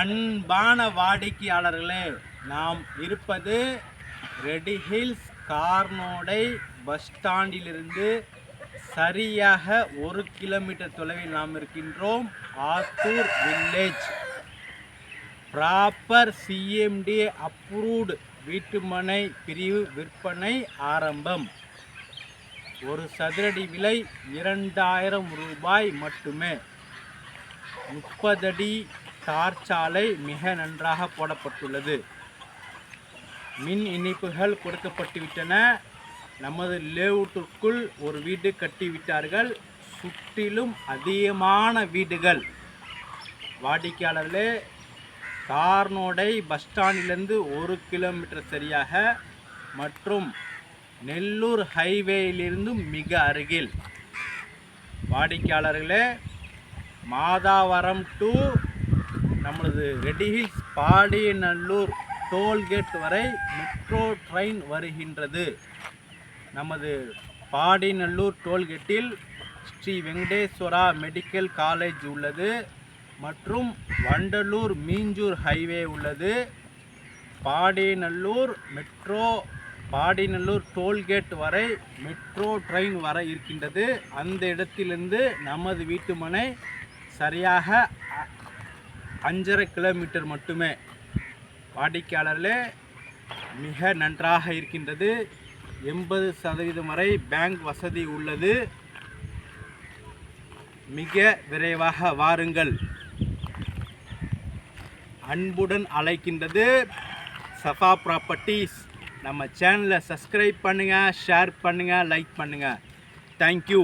அன்பான வாடிக்கையாளர்களே நாம் இருப்பது ரெடி ஹில்ஸ் கார்னோடை பஸ் ஸ்டாண்டிலிருந்து சரியாக ஒரு கிலோமீட்டர் தொலைவில் நாம் இருக்கின்றோம். Athur village. Proper CMD approved வீட்டுமனை பிரிவு விற்பனை ஆரம்பம். ஒரு சதுரடி விலை இரண்டாயிரம் ரூபாய் மட்டுமே. முப்பதடி தார் சாலை மிக நன்றாக போடப்பட்டுள்ளது. மின் இணைப்புகள் கொடுக்கப்பட்டுவிட்டன. நமது லேவுட்டுக்குள் ஒரு வீடு கட்டிவிட்டார்கள். சுற்றிலும் அதிகமான வீடுகள். வாடிக்கையாளர்களே கார்னோடை பஸ் ஸ்டாண்டிலிருந்து ஒரு கிலோமீட்டர் சரியாக மற்றும் நெல்லூர் ஹைவேயிலிருந்தும் மிக அருகில். வாடிக்கையாளர்களே மாதாவரம் டு நமது ரெட்டி ஹில்ஸ் பாடியநல்லூர் டோல்கேட் வரை மெட்ரோ ட்ரெயின் வருகின்றது. நமது பாடிநல்லூர் டோல்கேட்டில் ஸ்ரீ வெங்கடேஸ்வரா மெடிக்கல் காலேஜ் உள்ளது. மற்றும் வண்டலூர் மீஞ்சூர் ஹைவே உள்ளது. பாடிநல்லூர் மெட்ரோ பாடிநல்லூர் டோல்கேட் வரை மெட்ரோ ட்ரெயின் வர இருக்கின்றது. அந்த இடத்திலிருந்து நமது வீட்டுமனை சரியாக அஞ்சரை கிலோமீட்டர் மட்டுமே. வாடிக்கையாளர்களே மிக நன்றாக இருக்கின்றது. எண்பது சதவீதம் வரை பேங்க் வசதி உள்ளது. மிக விரைவாக வாருங்கள். அன்புடன் அழைக்கின்றது சஃபா ப்ராப்பர்ட்டிஸ் நம்ம சேனலை சப்ஸ்கிரைப் பண்ணுங்கள் ஷேர் பண்ணுங்கள் லைக் பண்ணுங்கள் தேங்க்யூ